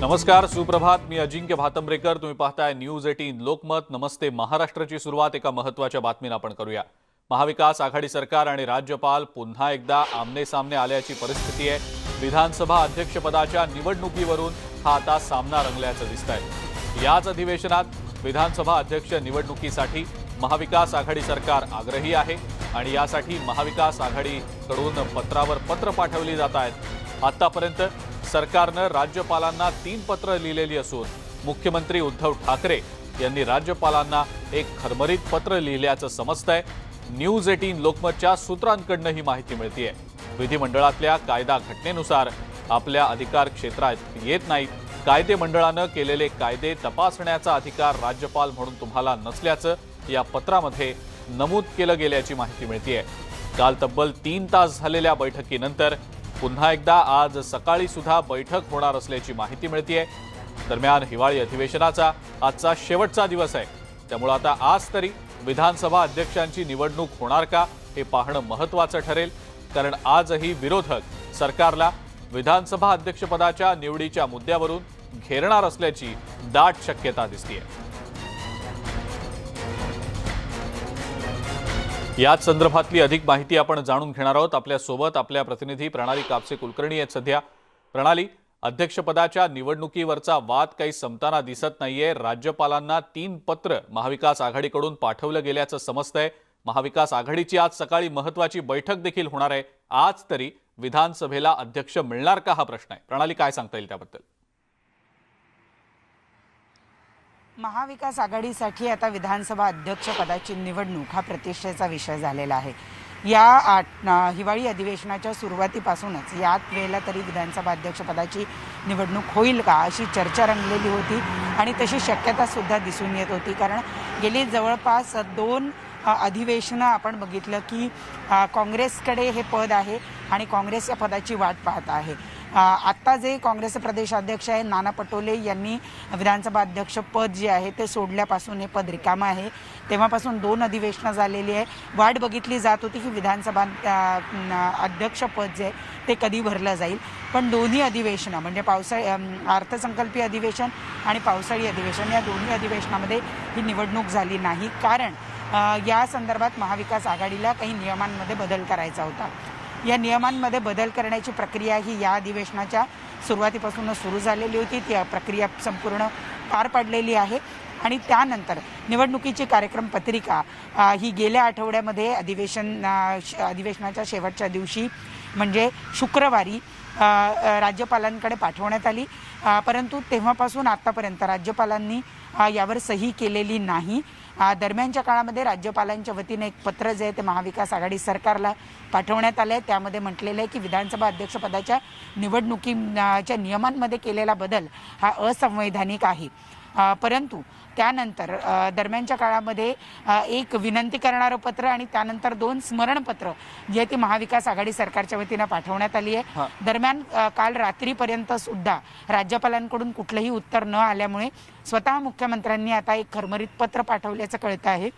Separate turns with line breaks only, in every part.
नमस्कार सुप्रभात. मी अजिंक्य भातंब्रेकर. तुम्ही पाहताय न्यूज एटीन लोकमत. नमस्ते. महाराष्ट्राची सुरुवात एका महत्त्वाच्या बातमीनं आपण करूया. महाविकास आघाडी सरकार आणि राज्यपाल पुन्हा एकदा आमने सामने आल्याची परिस्थिती आहे. विधानसभा अध्यक्षपदाच्या निवडणुकीवरून हा आता सामना रंगल्याचं दिसत आहे याच अधिवेशनात विधानसभा अध्यक्ष निवडणुकीसाठी महाविकास आघाडी सरकार आग्रही आहे आणि यासाठी महाविकास आघाडीकडून पत्रावर पत्र पाठवली जात आहेत. आतापर्यंत सरकारनं राज्यपालांना तीन पत्र लिहिलेली असून मुख्यमंत्री उद्धव ठाकरे यांनी राज्यपालांना एक खरमरीत पत्र लिहिल्याचं समजतंय. न्यूज एटीन लोकमतच्या सूत्रांकडनं ही माहिती मिळतीये. विधिमंडळातल्या कायदा घटनेनुसार आपल्या अधिकार क्षेत्रात येत नाहीत. कायदे मंडळानं केलेले कायदे तपासण्याचा अधिकार राज्यपाल म्हणून तुम्हाला नसल्याचं या पत्रामध्ये नमूद केलं गेल्याची माहिती मिळतीये. काल तब्बल तीन तास झालेल्या बैठकीनंतर पुन्हा एकदा आज सकाळी सुद्धा बैठक होणार असल्याची माहिती मिळतीये. दरम्यान हिवाळी अधिवेशनाचा आजचा शेवटचा दिवस आहे. त्यामुळे आता आज तरी विधानसभा अध्यक्षांची निवडणूक होणार का हे पाहणं महत्वाचं ठरेल. कारण आजही विरोधक सरकारला विधानसभा अध्यक्षपदाच्या निवडीच्या मुद्द्यावरून घेरणार असल्याची दाट शक्यता दिसतीये. याच संदर्भातली अधिक माहिती आपण जाणून घेणार आहोत. आपल्यासोबत आपल्या प्रतिनिधी प्रणाली कापसे कुलकर्णी आहेत सध्या. प्रणाली अध्यक्षपदाच्या निवडणुकीवरचा वाद काही संपताना दिसत नाहीये. राज्यपालांना तीन पत्र महाविकास आघाडीकडून पाठवलं गेल्याचं समजतंय. महाविकास आघाडीची आज सकाळी महत्वाची बैठक देखील होणार आहे. आज तरी विधानसभेला अध्यक्ष मिळणार का हा प्रश्न आहे? प्रणाली काय सांगता येईल त्याबद्दल?
महाविकास आघाडीसाठी आता विधानसभा अध्यक्षपदाची निवडणूक हा प्रतिष्ठेचा विषय झालेला आहे. या आठ हिवाळी अधिवेशनाच्या सुरुवातीपासूनच याच वेळेला तरी विधानसभा अध्यक्षपदाची निवडणूक होईल का अशी चर्चा रंगलेली होती आणि तशी शक्यतासुद्धा दिसून येत होती. कारण गेली जवळपास दोन अधिवेशनं आपण बघितलं की काँग्रेसकडे हे पद आहे आणि काँग्रेस या पदाची वाट पाहत आहे. आत्ता जे काँग्रेसचे प्रदेशाध्यक्ष आहे नाना पटोले यांनी विधानसभा अध्यक्ष पद जे आहे ते सोडल्यापासून हे पद रिकामं आहे. तेव्हापासून दोन अधिवेशनं झालेली आहे. वाट बघितली जात होती की विधानसभा अध्यक्षपद जे आहे ते कधी भरलं जाईल. पण दोन्ही अधिवेशनं म्हणजे पावसाळी अर्थसंकल्पीय अधिवेशन आणि पावसाळी अधिवेशन या दोन्ही अधिवेशनामध्ये ही निवडणूक झाली नाही. कारण या संदर्भात महाविकास आघाडीला काही नियमांमध्ये बदल करायचा होता. या नियमांमध्ये बदल करण्याची प्रक्रिया ही या अधिवेशनाच्या सुरुवातीपासूनच सुरू झालेली होती. ती प्रक्रिया संपूर्ण पार पडलेली आहे. आणि त्यानंतर निवडणुकीची कार्यक्रम पत्रिका ही गेल्या आठवड्यामध्ये अधिवेशन श- अधिवेशनाच्या शेवटच्या दिवशी म्हणजे शुक्रवारी राज्यपालांकडे पाठवण्यात आली. परंतु तेव्हापासून आत्तापर्यंत राज्यपालांनी यावर सही केलेली नाही. दरम्यानच्या काळामध्ये राज्यपालांच्या वतीने एक पत्र जे आहे ते महाविकास आघाडी सरकारला पाठवण्यात आलं आहे त्यामध्ये म्हटलेलं आहे की विधानसभा अध्यक्षपदाच्या निवडणुकीच्या नियमांमध्ये केलेला बदल हा असंवैधानिक आहे. परंतु त्यानंतर दरम्यानच्या काळामध्ये एक विनंती करणारं पत्र आणि त्यानंतर दोन स्मरणपत्र जे आहे ती महाविकास आघाडी सरकारच्या वतीनं पाठवण्यात आली. आहे दरम्यान काल रात्रीपर्यंत सुद्धा राज्यपालांकडून कुठलंही उत्तर न आल्यामुळे स्वतः मुख्यमंत्र्यांनी आता एक खरमरीत पत्र पाठवल्याचं कळतं आहे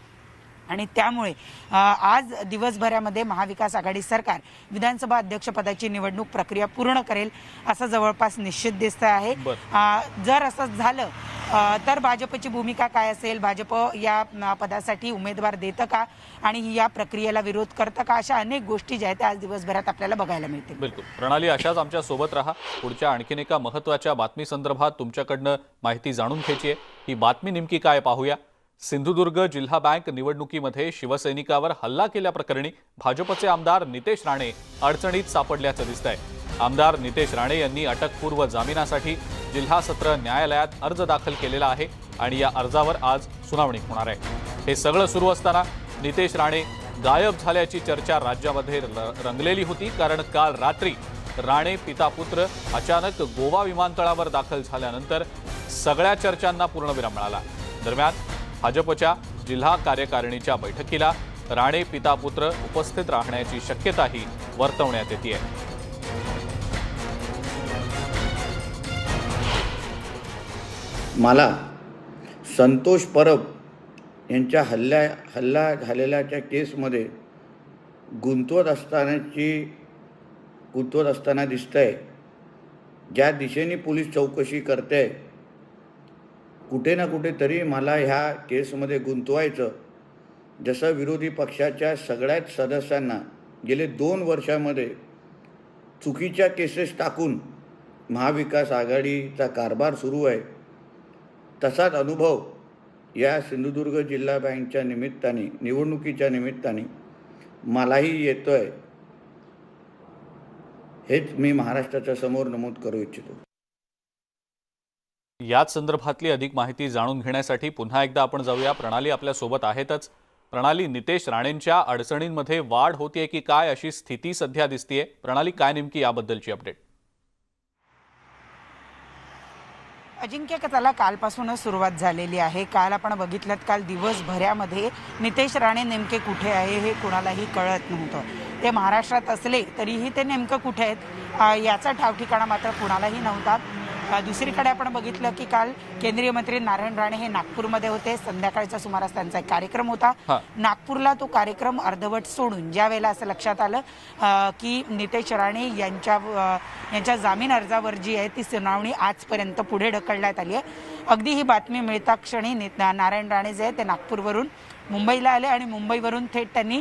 आणि त्यामुळे आज दिवसभरामध्ये महाविकास आघाडी सरकार विधानसभा अध्यक्षपदाची निवडणूक प्रक्रिया पूर्ण करेल असं जवळपास निश्चित दिसतं आहे. जर असं झालं तर भाजपची भूमिका काय असेल? भाजप या पदासाठी उमेदवार देतं का? आणि या प्रक्रियेला विरोध करतं का? अशा अनेक गोष्टी ज्या आहेत त्या आज दिवसभरात आपल्याला बघायला मिळतील.
बिलकुल. प्रणाली अशाच आमच्यासोबत राहा. पुढच्या आणखीन एका महत्त्वाच्या बातमी संदर्भात तुमच्याकडनं माहिती जाणून घ्यायची आहे. ही बातमी नेमकी काय पाहूया. सिंधुदुर्ग जिल्हा बँक निवडणुकीमध्ये शिवसैनिकावर हल्ला केल्याप्रकरणी भाजपचे आमदार नितेश राणे अडचणीत सापडल्याचं दिसतंय. आमदार नितेश राणे यांनी अटकपूर्व जामिनासाठी जिल्हा सत्र न्यायालयात अर्ज दाखल केलेला आहे आणि या अर्जावर आज सुनावणी होणार आहे. हे सगळं सुरू असताना नितेश राणे गायब झाल्याची चर्चा राज्यामध्ये र- रंगलेली होती कारण काल रात्री राणे पितापुत्र अचानक गोवा विमानतळावर दाखल झाल्यानंतर सगळ्या चर्चांना पूर्णविराम मिळाला. दरम्यान भाजपच्या जिल्हा कार्यकारिणीच्या बैठकीला राणे पिता पुत्र उपस्थित राहण्याची शक्यताही वर्तवण्यात येते
मला संतोष परब यांच्या हल्ल्या हल्ला झालेल्याच्या केसमध्ये गुंतवत असतानाची गुंतवत असताना दिसतंय. ज्या दिशेने पोलीस चौकशी करते कुठे ना कुठेतरी मला ह्या केसमध्ये गुंतवायचं. जसं विरोधी पक्षाच्या सगळ्याच सदस्यांना गेले दोन वर्षामध्ये चुकीच्या केसेस टाकून महाविकास आघाडीचा कारभार सुरू आहे. तसाच अनुभव या सिंधुदुर्ग जिल्हा बँकच्या निमित्ताने निवडणुकीच्या निमित्ताने मलाही येतो आहे हेच मी महाराष्ट्राच्या समोर नमूद करू इच्छितो.
याच संदर्भातली अधिक माहिती जाणून घेण्यासाठी पुन्हा एकदा आपण जाऊया. प्रणाली आपल्यासोबत आहेतच. प्रणाली नितेश राणेंच्या अडचणींमध्ये वाढ होतीये की काय अशी स्थिती सध्या दिसतीये? प्रणाली काय नेमकी याबद्दलची अपडेट
अजिंक्य कथाला कालपासूनच सुरुवात झालेली आहे. काल आपण बघितलं काल दिवसभरामध्ये नितेश राणे नेमके कुठे आहे हे कुणालाही कळत नव्हतं. ते महाराष्ट्रात असले तरीही ते नेमकं कुठे आहेत याचा ठाव ठिकाणा मात्र कुणालाही नव्हता. दुसरीकडे आपण बघितलं की काल केंद्रीय मंत्री नारायण राणे हे नागपूरमध्ये होते. संध्याकाळच्या सुमारास त्यांचा एक कार्यक्रम होता. नागपूरला तो कार्यक्रम अर्धवट सोडून ज्या वेळेला असं लक्षात आलं की नितेश राणे यांच्या यांच्या जामीन अर्जावर जी आहे ती सुनावणी आजपर्यंत पुढे ढकलण्यात आली आहे. अगदी ही बातमी मिळता क्षणी नारायण राणे जे आहे ते नागपूरवरून मुंबईला आले आणि मुंबईवरून थेट त्यांनी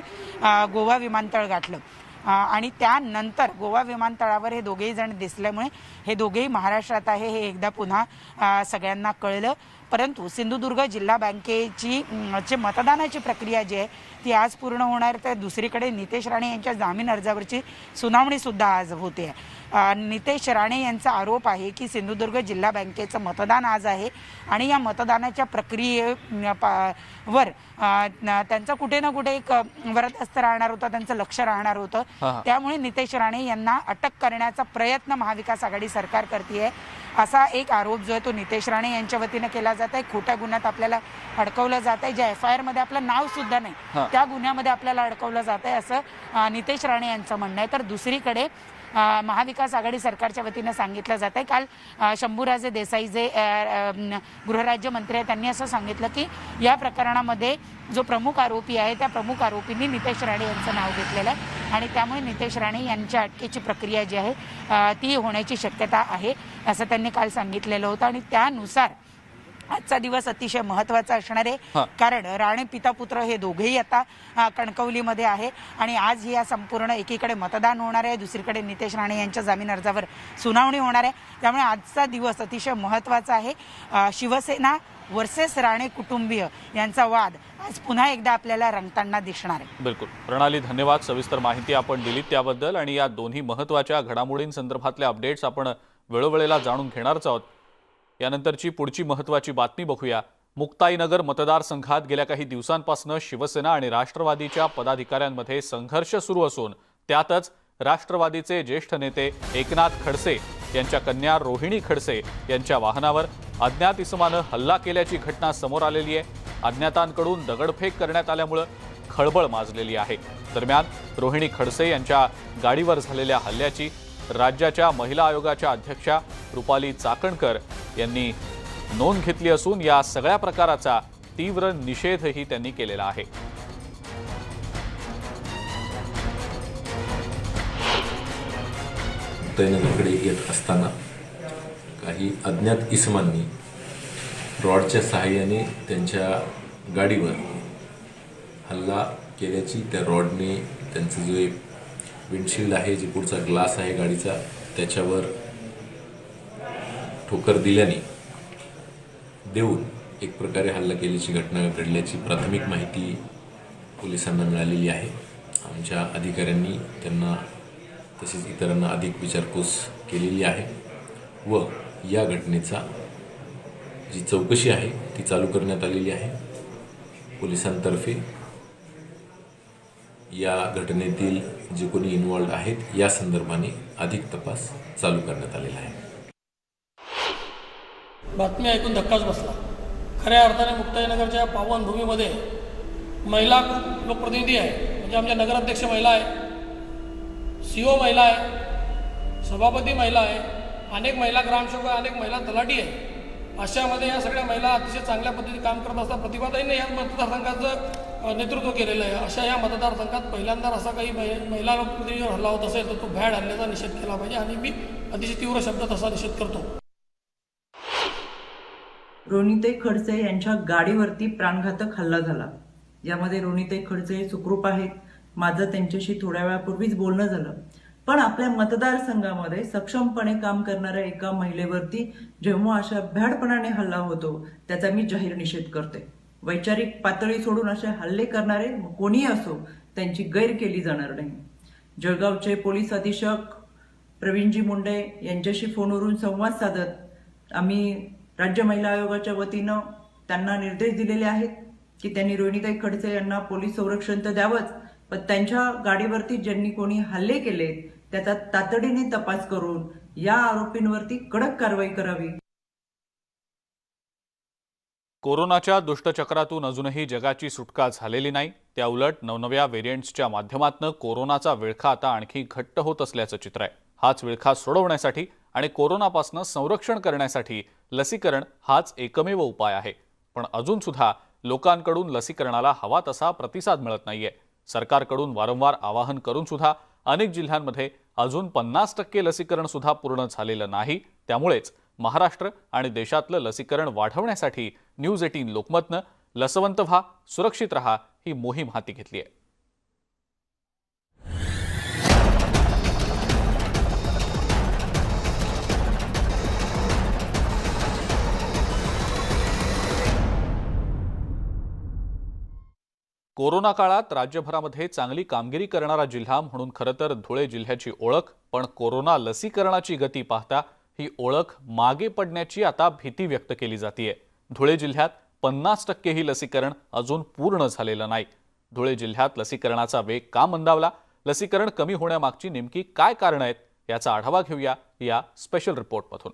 गोवा विमानतळ गाठलं. आणि त्यानंतर गोवा विमानतळावर हे दोघेही जण दिसल्यामुळे हे दोघेही महाराष्ट्रात आहे हे एकदा पुन्हा सगळ्यांना कळलं. परंतु सिंधुदुर्ग जिल्हा बँकेची जे मतदानाची प्रक्रिया जी आहे ती आज पूर्ण होणार तर दुसरीकडे नितेश राणे यांच्या जामीन अर्जावरची सुनावणी सुद्धा आज होते. नितेश राणे यांचा आरोप आहे की सिंधुदुर्ग जिल्हा बँकेचं मतदान आज आहे आणि या मतदानाच्या प्रक्रिये वर त्यांचा कुठे ना कुठे एक अ, वरदहस्त राहणार होता त्यांचं लक्ष राहणार होतं. त्यामुळे नितेश राणे यांना अटक करण्याचा प्रयत्न महाविकास आघाडी सरकार करते असा एक आरोप जो आहे तो नितेश राणे यांच्या वतीनं केला जात आहे. खोट्या गुन्ह्यात आपल्याला अडकवलं जात आहे. ज्या एफ आय आरमध्ये आपलं नाव सुद्धा नाही. त्या गुन्ह्यामध्ये आपल्याला अडकवलं जात आहे असं नितेश राणे यांचं म्हणणं आहे. तर दुसरीकडे महाविकास आघाडी सरकारच्या वतीनं सांगितलं जात आहे. काल शंभूराजे देसाई जे गृहराज्यमंत्री आहेत. त्यांनी असं सांगितलं की या प्रकरणामध्ये जो प्रमुख आरोपी आहे त्या प्रमुख आरोपींनी नितेश राणे यांचं नाव घेतलेलं आहे. आणि त्यामुळे नितेश राणे यांच्या अटकेची प्रक्रिया जी आहे ती होण्याची शक्यता आहे असं त्यांनी काल सांगितलेलं होतं. आणि त्यानुसार आजचा दिवस अतिशय महत्त्वाचा असणार आहे. कारण राणे पिता पुत्र हे दोघेही आता कणकवलीमध्ये आहे. आणि आज ही या संपूर्ण एकीकडे मतदान होणार आहे. दुसरीकडे नितेश राणे यांच्या जामीन अर्जावर सुनावणी होणार आहे. त्यामुळे आजचा दिवस अतिशय महत्त्वाचा आहे. शिवसेना वर्सेस राणे कुटुंबीय यांचा वाद आज पुन्हा एकदा आपल्याला रंगताना दिसणार आहे.
बिलकुल. प्रणाली धन्यवाद. सविस्तर माहिती आपण दिलीत त्याबद्दल. आणि या दोन्ही महत्त्वाच्या घडामोडींसंदर्भातले अपडेट्स आपण वेळोवेळेला जाणून घेणारच आहोत. यानंतरची पुढची महत्त्वाची बातमी बघूया. मुक्ताईनगर मतदारसंघात गेल्या काही दिवसांपासून शिवसेना आणि राष्ट्रवादीच्या पदाधिकाऱ्यांमध्ये संघर्ष सुरू असून त्यातच राष्ट्रवादीचे ज्येष्ठ नेते एकनाथ खडसे यांच्या कन्या रोहिणी खडसे यांच्या वाहनावर अज्ञात इसमानं हल्ला केल्याची घटना समोर आलेली आहे. अज्ञातांकडून दगडफेक करण्यात आल्यामुळं खळबळ माजलेली आहे. दरम्यान रोहिणी खडसे यांच्या गाडीवर झालेल्या हल्ल्याची राज्याच्या महिला आयोगाच्या अध्यक्षा रुपाली चाकणकर यांनी नोंद घेतली असून या सगळ्या प्रकाराचा तीव्र निषेधही त्यांनी केलेला आहे.
मुक्ताईनगरकडे येत असताना काही अज्ञात इसमांनी रॉडच्या सहाय्याने त्यांच्या गाडीवर हल्ला केल्याची त्या रॉडने त्यांचं जे विंडशील्ड आहे जे पुढचा ग्लास आहे गाडीचा त्याच्यावर ठोकर दिल्याने देऊन एक प्रकारे हल्ला केल्याची घटना घडल्याची प्राथमिक माहिती पोलिसांना मिळालेली आहे. आमच्या अधिकाऱ्यांनी त्यांना तसेच इतरांना अधिक विचारपूस केलेली आहे व या घटनेचा जी चौकशी आहे ती चालू करण्यात आलेली आहे. पोलिसांतर्फे या घटनेतील जे कोणी इन्वॉल्ड आहेत या संदर्भाने अधिक तपास चालू करण्यात आलेला आहे.
बातमी ऐकून धक्काच बसला. खऱ्या अर्थाने मुक्ताईनगरच्या पावनभूमीमध्ये महिला लोकप्रतिनिधी आहे. म्हणजे आमच्या नगराध्यक्ष महिला आहे सी ओ महिला आहे सभापती महिला आहे अनेक महिला ग्रामसेवक आहे, अनेक महिला तलाठी आहे. अशामध्ये या सगळ्या महिला अतिशय चांगल्या पद्धतीने काम करत असतात. प्रतिभाताईंनी या मतदारसंघाचं नेतृत्व केलेलं आहे. अशा या मतदारसंघात पहिल्यांदा असा काही महि- महिला लोकप्रतिनिधीवर हल्ला होत असेल तर तो भॅड हल्ल्याचा निषेध केला पाहिजे. आणि मी अतिशय तीव्र शब्दात असा निषेध करतो.
रोनिताई खडसे यांच्या गाडीवरती प्राणघातक हल्ला झाला. यामध्ये रोनिताई खडसे सुखरूप आहेत. माझं त्यांच्याशी थोड्या वेळापूर्वीच बोलणं झालं. पण आपल्या मतदारसंघामध्ये सक्षमपणे काम करणाऱ्या एका महिलेवरती जेव्हा अशा भ्याडपणाने हल्ला होतो त्याचा मी जाहीर निषेध करते. वैचारिक पातळी सोडून असे हल्ले करणारे कोणी कोणीही असो त्यांची गैर केली जाणार नाही. जळगावचे पोलीस अधीक्षक प्रवीणजी मुंडे यांच्याशी फोनवरून संवाद साधत आम्ही राज्य महिला आयोगाच्या वतीनं त्यांना निर्देश दिलेले आहेत की त्यांनी रोहिणीताई खडसे यांना पोलीस संरक्षण तर द्यावंच पण त्यांच्या गाडीवरती ज्यांनी कोणी हल्ले केले त्याचा तातडीने तपास करून या आरोपींवरती कडक कारवाई करावी.
कोरोनाच्या दुष्टचक्रातून अजूनही जगाची सुटका झालेली नाही. त्याउलट नवनव्या व्हेरियंट्सच्या माध्यमातून कोरोनाचा विळखा आता आणखी घट्ट होत असल्याचं चित्र आहे. हाच विळखा सोडवण्यासाठी आणि कोरोनापासून संरक्षण करण्यासाठी लसीकरण हाच एकमेव उपाय आहे. पण अजूनसुद्धा लोकांकडून लसीकरणाला हवा तसा प्रतिसाद मिळत नाहीये. सरकारकडून वारंवार आवाहन करून सुद्धा अनेक जिल्ह्यांमध्ये अजून पन्नास टक्के लसीकरण सुद्धा पूर्ण झालेलं नाही. त्यामुळेच महाराष्ट्र आणि देशातलं लसीकरण वाढवण्यासाठी न्यूज एटीन लोकमतनं लसवंत व्हा सुरक्षित रहा ही मोहीम हाती घेतली आहे कोरोना काळात राज्यभरामध्ये चांगली कामगिरी करणारा जिल्हा म्हणून खरं तर धुळे जिल्ह्याची ओळख पण कोरोना लसीकरणाची गती पाहता ही ओळख मागे पडण्याची आता भीती व्यक्त केली जातीये. धुळे जिल्ह्यात पन्नास टक्के ही लसीकरण अजून पूर्ण झालेलं नाही. धुळे जिल्ह्यात लसीकरणाचा वेग का मंदावला? लसीकरण कमी होण्यामागची नेमकी काय कारणं आहेत? याचा आढावा घेऊया या स्पेशल रिपोर्टमधून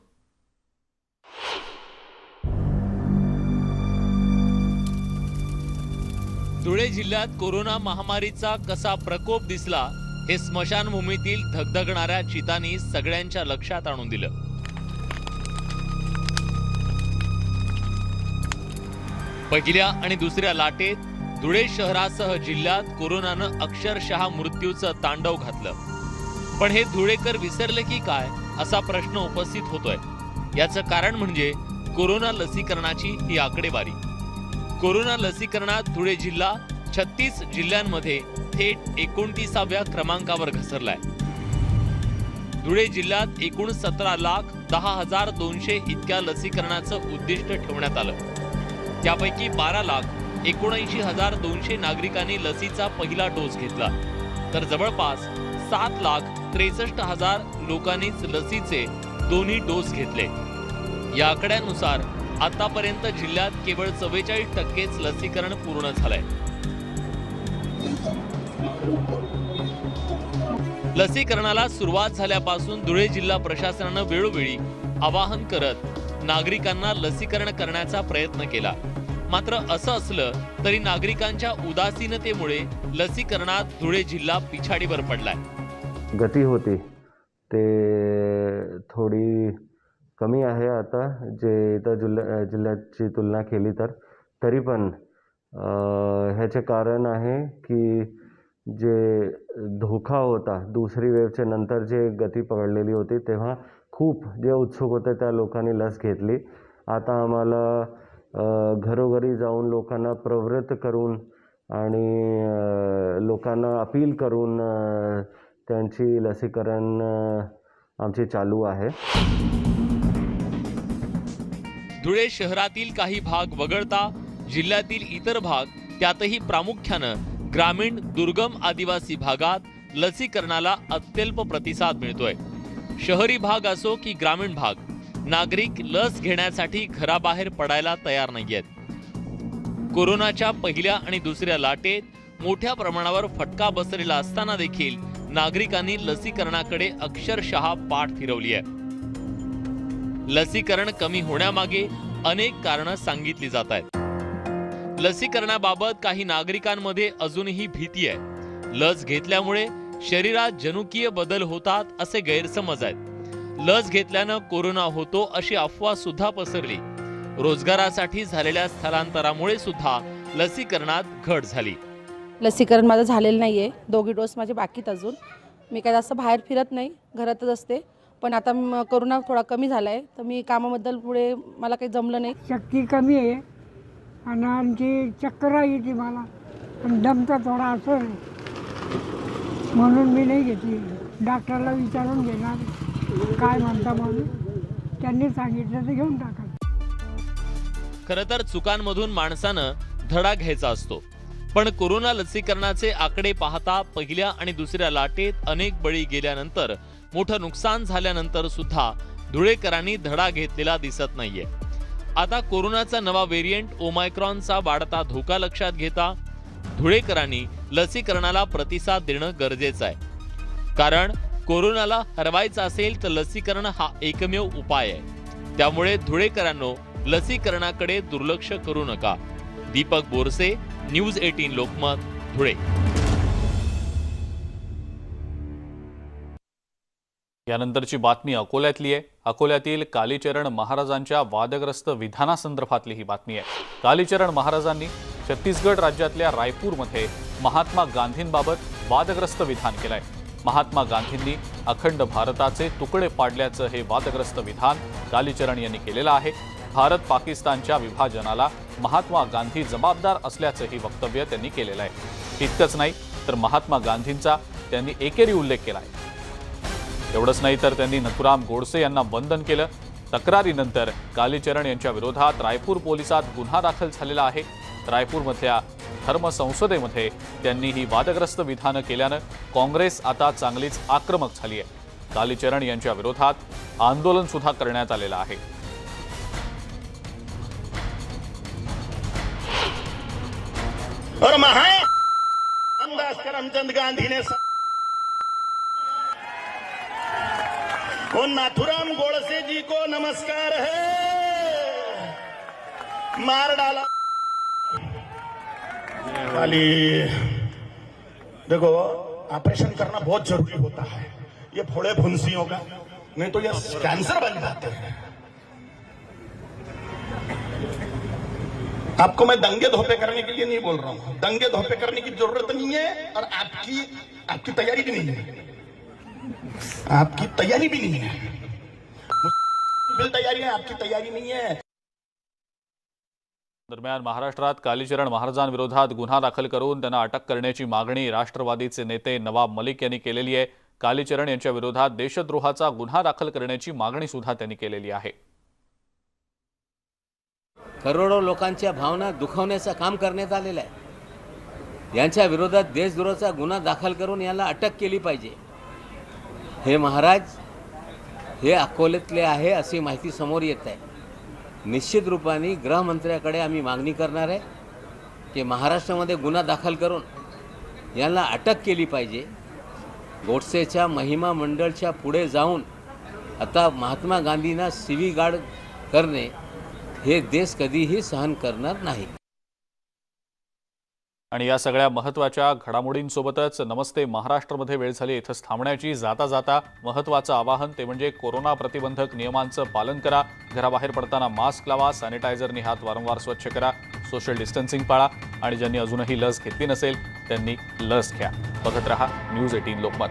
धुळे जिल्ह्यात कोरोना महामारीचा कसा प्रकोप दिसला हे स्मशानभूमीतील धगधगणाऱ्या चितांनी सगळ्यांच्या लक्षात आणून दिलं. पहिल्या आणि दुसऱ्या लाटेत धुळे शहरासह जिल्ह्यात कोरोनानं अक्षरशः मृत्यूचं तांडव घातलं. पण हे धुळेकर विसरले की काय असा प्रश्न उपस्थित होतोय. याचं कारण म्हणजे कोरोना लसीकरणाची ही आकडेवारी. कोरोना लसीकरणात धुळे जिल्हा छत्तीस जिल्ह्यांमध्ये थेट एकोणतीसाव्या क्रमांकावर घसरलाय. धुळे जिल्ह्यात एकूण सतरा लाख दहा हजार दोनशे इतक्या लसीकरणाचं उद्दिष्ट ठेवण्यात आलं. त्यापैकी बारा लाख एकोणऐंशी हजार दोनशे नागरिकांनी लसीचा पहिला डोस घेतला. तर जवळपास सात लाख त्रेसष्ट हजार लोकांनीच लसीचे दोन्ही डोस घेतले. या आकड्यानुसार आतापर्यंत जिल्ह्यात केवळ चव्वेचाळीस टक्केच लसीकरण पूर्ण झालंय. लसीकरणाला सुरुवात झाल्यापासून धुळे जिल्हा प्रशासनानं वेळोवेळी आवाहन करत नागरिकांना लसीकरण करण्याचा प्रयत्न केला. मात्र असं असलं तरी नागरिकांच्या उदासीनतेमुळे लसीकरणात धुळे जिल्हा पिछाडीवर पडलाय.
गती होती. ते थोडी कमी आहे आता जे इतर जिल्ह्या जिल्ह्याची तुलना केली तर. तरी पण ह्याचे कारण आहे की जे धोका होता दुसरी वेवच्या नंतर जे गती पकडलेली होती तेव्हा खूप जे उत्सुक होते त्या लोकांनी लस घेतली. आता आम्हाला घरोघरी जाऊन लोकांना प्रवृत्त करून आणि लोकांना अपील करून त्यांची लसीकरण आमची चालू आहे.
धुळे शहरातील काही भाग वगळता जिल्ह्यातील इतर भाग त्यातही प्रामुख्यानं ग्रामीण दुर्गम आदिवासी भागात लसीकरणाला अत्यल्प प्रतिसाद मिळतोय. शहरी भाग असो की ग्रामीण भाग नागरिक लस घेण्यासाठी घराबाहेर पडायला तयार नाहीयेत. कोरोनाच्या पहिल्या आणि दुसऱ्या लाटेत मोठ्या प्रमाणावर फटका बसलेला असताना देखील नागरिकांनी लसीकरणाकडे अक्षरशः पाठ फिरवली आहे लसीकरण कमी होण्यामागे अनेक कारणं सांगितली जात आहेत. लसीकरणाबाबत काही नागरिकांमध्ये अजूनही भीती आहे. लस घेतल्यामुळे शरीरात जनुकीय बदल होतात असे गैरसमज आहेत. लस घेतल्यानं कोरोना होतो अशी अफवा सुद्धा पसरली. रोजगारासाठी झालेल्या स्थलांतरामुळे सुद्धा लसीकरणात घट झाली.
लसीकरण माझं झालेलं नाही आहे दोघी डोस माझे बाकीत अजून. मी काय जास्त बाहेर फिरत नाही. घरातच असते. पण आता म- करोना थोडा कमी झाला आहे तर मी कामाबद्दल पुढे मला काही जमलं नाही.
शक्ती कमी आहे आणि आणखी चक्कर येते मला आणि दमचा थोडा असं म्हणून मी नाही घेतली. डॉक्टरला विचारून घेणार काय म्हणता म्हणून. त्यांनी सांगितलं तर घेऊन टाका.
खरं तर चुकांमधून माणसानं धडा घ्यायचा असतो. पण कोरोना लसीकरणाचे आकडे पाहता पहिल्या आणि दुसऱ्या लाटेत अनेक बळी गेल्यानंतर मोठं नुकसान झाल्यानंतर सुद्धा धुळेकरांनी धडा घेतलेला दिसत नाहीये. आता कोरोनाचा नवा व्हेरियंट ओमायक्रॉनचा वाढता धोका लक्षात घेता धुळेकरांनी लसीकरणाला प्रतिसाद देणं गरजेचं आहे. कारण कोरोनाला हरवायचं असेल तर लसीकरण हा एकमेव उपाय आहे. त्यामुळे धुळेकरांनो लसीकरणाकडे दुर्लक्ष करू नका. Deepak Borse news eighteen Lokmat Dhule.
यानंतरची बातमी अकोल्यातली आहे. अकोल्यातील कालीचरण महाराजांच्या वादग्रस्त विधानासंदर्भातली ही बातमी आहे. कालीचरण महाराजांनी छत्तीसगड राज्यातल्या रायपूरमध्ये महात्मा गांधींबाबत वादग्रस्त विधान केलंय. महात्मा गांधींनी अखंड भारताचे तुकडे पाडल्याचं हे वादग्रस्त विधान कालीचरण यांनी केलेलं आहे. भारत पाकिस्तानच्या विभाजनाला महात्मा गांधी जबाबदार असल्याचंही वक्तव्य त्यांनी केलेलं आहे. इतकंच नाही तर महात्मा गांधींचा त्यांनी एकेरी उल्लेख केला आहे एवढंच नाही तर त्यांनी नथुराम गोडसे यांना बंधन केलं. तक्रारीनंतर कालीचरण यांच्या विरोधात रायपूर पोलिसात गुन्हा दाखल झालेला आहे. रायपूरमधल्या धर्म संसदेमध्ये त्यांनी ही वादग्रस्त विधानं केल्यानं काँग्रेस आता चांगलीच आक्रमक झाली आहे. कालीचरण यांच्या विरोधात आंदोलन सुद्धा करण्यात आलेलं आहे.
और महान! करमचंद गांधी ने वो नाथुराम गोडसे जी को नमस्कार है। मार डाला। खाली, देखो, ऑपरेशन करना बहुत ज़रूरी होता है। ये फोड़े फुंसियों का, नहीं तो ये कैंसर बन जाते हैं। आपको मैं दंगे धोपे करने के लिए नहीं बोल रहा हूँ। दंगे धोपे करने की ज़रूरत नहीं है और आपकी आपकी तैयारी भी नहीं है। आपकी तैयारी भी नहीं है। बिल तैयारी है आपकी तैयारी नहीं है।
दरम्यान महाराष्ट्रात कालीचरण महाराजांविरोधात गुन्हा दाखल करून त्यांना अटक करण्याची मागणी राष्ट्रवादीचे नेते नवाब मलिक यांनी केलेली आहे. कालीचरण यांच्या विरोधात देशद्रोहाचा गुन्हा दाखल करण्याची मागणी सुद्धा त्यांनी केलेली आहे.
करोडो लोकांच्या भावना दुखवण्याचं काम करण्यात आलेलं आहे. यांच्या विरोधात देशद्रोहाचा गुन्हा दाखल करून याला अटक केली पाहिजे. हे महाराज हे अकोल्यातले आहे अशी माहिती समोर येत आहे. निश्चित रूपाने गृहमंत्र्याकडे आम्ही मागणी करणार आहे की महाराष्ट्रामध्ये गुन्हा दाखल करून यांना अटक केली पाहिजे. गोडसेच्या महिमा मंडळच्या पुढे जाऊन आता महात्मा गांधींना सिवी गार्ड करणे हे देश कधीही सहन करणार नाही.
आणि या सगळ्या महत्त्वाच्या घडामोडींसोबतच नमस्ते महाराष्ट्रमध्ये वेळ झाली इथंच थांबण्याची जाता जाता महत्त्वाचं आवाहन ते म्हणजे कोरोना प्रतिबंधक नियमांचं पालन करा घराबाहेर पडताना मास्क लावा सॅनिटायझरने हात वारंवार स्वच्छ करा सोशल डिस्टन्सिंग पाळा आणि ज्यांनी अजूनही लस घेतली नसेल त्यांनी लस घ्या. बघत रहा न्यूज एटीन लोकमत.